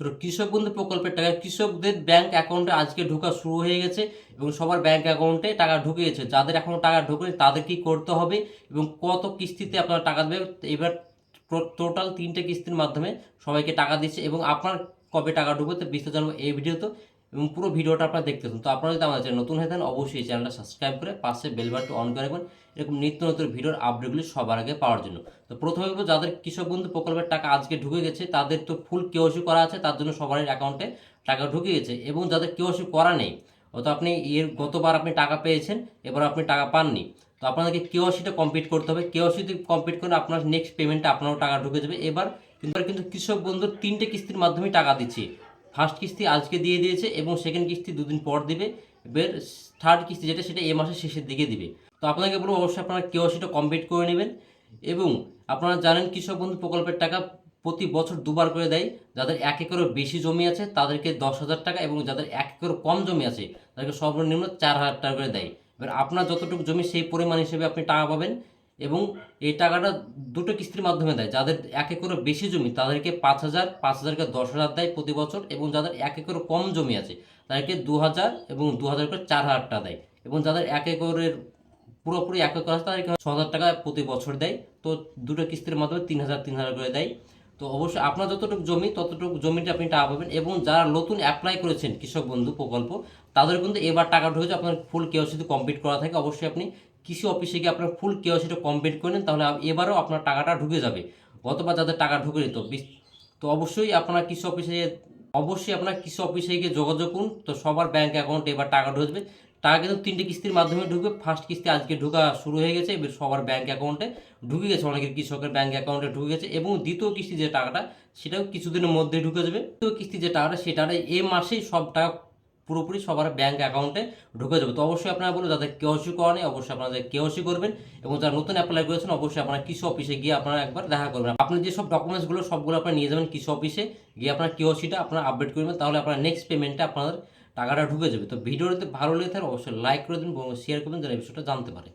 তো কৃষক বন্ধু প্রকল্পের টাকা, কৃষকদের ব্যাংক অ্যাকাউন্টে আজকে ঢোকা শুরু হয়ে গেছে এবং সবার ব্যাংক অ্যাকাউন্টে টাকা ঢুকে গেছে যাদের এখনও টাকা ঢোকেনি, তাদের কি করতে হবে এবং কত কিস্তিতে আপনারা টাকা দেবে এবার টোটাল তিনটে কিস্তির মাধ্যমে সবাইকে টাকা দিচ্ছে এবং আপনার কবে টাকা ঢুকবে তো বিস্তার জানব এই ভিডিওতে। এবং পুরো ভিডিওটা আপনারা দেখতে থাকুন। তো আপনারা যদি আমাদের চ্যানেল নতুন হয়ে থাকেন, অবশ্যই চ্যানেলটা সাবস্ক্রাইব করে পাশে বেল অন করে রাখবেন। এরকম নিত্য নতুন ভিডিওর আপডেটগুলি সবার আগে পাওয়ার জন্য। তো প্রথমে বলব, যাদের কৃষক বন্ধু প্রকল্পের টাকা আজকে ঢুকে গেছে, তাদের তো ফুল কেওসি করা আছে, তার জন্য সবার অ্যাকাউন্টে টাকা ঢুকে গেছে। এবং যাদের কেওসি করা নেই অত আপনি এর গতবার আপনি টাকা পেয়েছেন, এবার আপনি টাকা পাননি, তো আপনাদেরকে কেওসিটা কমপ্লিট করতে হবে। কেওসি কমপ্লিট করে আপনার নেক্সট পেমেন্টটা আপনারও টাকা ঢুকে যাবে। এবার কিন্তু কৃষক বন্ধুর তিনটে কিস্তির মাধ্যমে টাকা দিচ্ছে। ফার্স্ট কিস্তি আজকে দিয়ে দিয়েছে এবং সেকেন্ড কিস্তি দুদিন পর দিবে। এবার থার্ড কিস্তি যেটা, সেটা এ মাসের শেষের দিকে দিবে। তো আপনাকে বলব, অবশ্যই আপনারা কেউ কেওসিটা কমপ্লিট করে নেবেন এবং আপনারা জানেন কৃষক বন্ধু প্রকল্পের টাকা প্রতি বছর দুবার করে দেয়। যাদের এক একরের বেশি জমি আছে, তাদেরকে দশ হাজার টাকা এবং যাদের এক একর কম জমি আছে, তাদেরকে সর্বনিম্ন চার হাজার টাকা করে দেয়। এবার আপনার যতটুকু জমি, সেই পরিমাণ হিসেবে আপনি টাকা পাবেন। এবং এই টাকাটা দুটো কিস্তির মাধ্যমে দেয়। যাদের এক একরের বেশি জমি, তাদেরকে পাঁচ হাজার, পাঁচ হাজারকে দশ হাজার দেয় প্রতি বছর এবং যাদের এক একরের কম জমি আছে, তাদেরকে দু হাজার এবং দু হাজার করে চার হাজার টাকা দেয়। এবং যাদের এক একরের পুরোপুরি এক একর আছে, তাদেরকে ছ হাজার টাকা প্রতি বছর দেয়। তো দুটো কিস্তির মাধ্যমে তিন হাজার তিন হাজার করে দেয়। তো অবশ্যই আপনার যতটুকু জমি, ততটুকু জমিটা আপনি টাকা পাবেন এবং যারা নতুন অ্যাপ্লাই করেছেন কৃষক বন্ধু প্রকল্প, তাদের কিন্তু এবার টাকা ঢুকেছে, আপনার ফুল কেওসিটি কমপ্লিট করা থাকে, অবশ্যই আপনি কৃষি অফিসে গিয়ে আপনার ফুল কেওসিটা কমপ্লিট করে নেন, তাহলে এবারও আপনার টাকাটা ঢুকে যাবে। গতবার যাদের টাকা ঢুকে বিশ- তো অবশ্যই আপনার কৃষি অফিসে অবশ্যই আপনার কৃষি অফিসে গিয়ে যোগাযোগ করুন, তো সবার ব্যাংক অ্যাকাউন্টে এবার টাকা ঢুকবে। টাকা কিন্তু তিনটে কিস্তির মাধ্যমে ঢুকবে। ফার্স্ট কিস্তি আজকে ঢোকা শুরু হয়ে গেছে, এবার সবার ব্যাংক অ্যাকাউন্টে ঢুকে গেছে, অনেকের কৃষকের ব্যাংক অ্যাকাউন্টে ঢুকে গেছে, এবং দ্বিতীয় কিস্তি যে টাকাটা, সেটাও কিছুদিনের মধ্যে ঢুকে যাবে। দ্বিতীয় কিস্তি যে টাকাটা সেটা এই মাসেই সব টাকা পুরোপুরি সবার ব্যাঙ্ক অ্যাকাউন্টে ঢুকে যাবে। তো অবশ্যই আপনারা বলুন, যাদের কেওসি করা নেই, অবশ্যই আপনাদের কেওসি করবেন এবং যারা নতুন অ্যাপ্লাই করেছেন, অবশ্যই আপনারা কৃষি অফিসে গিয়ে আপনারা একবার দেখা করবেন। আপনি যেসব ডকুমেন্টসগুলো সবগুলো আপনারা নিয়ে যাবেন কৃষি অফিসে গিয়ে আপনার কেওসিটা আপনারা আপডেট করবেন, তাহলে আপনার নেক্সট পেমেন্টে আপনাদের টাকাটা ঢুকে যাবে। তো ভিডিওতে ভালো লেগে থাকে অবশ্যই লাইক করে দিন এবং শেয়ার করবেন যারা এই বিষয়টা জানতে পারে।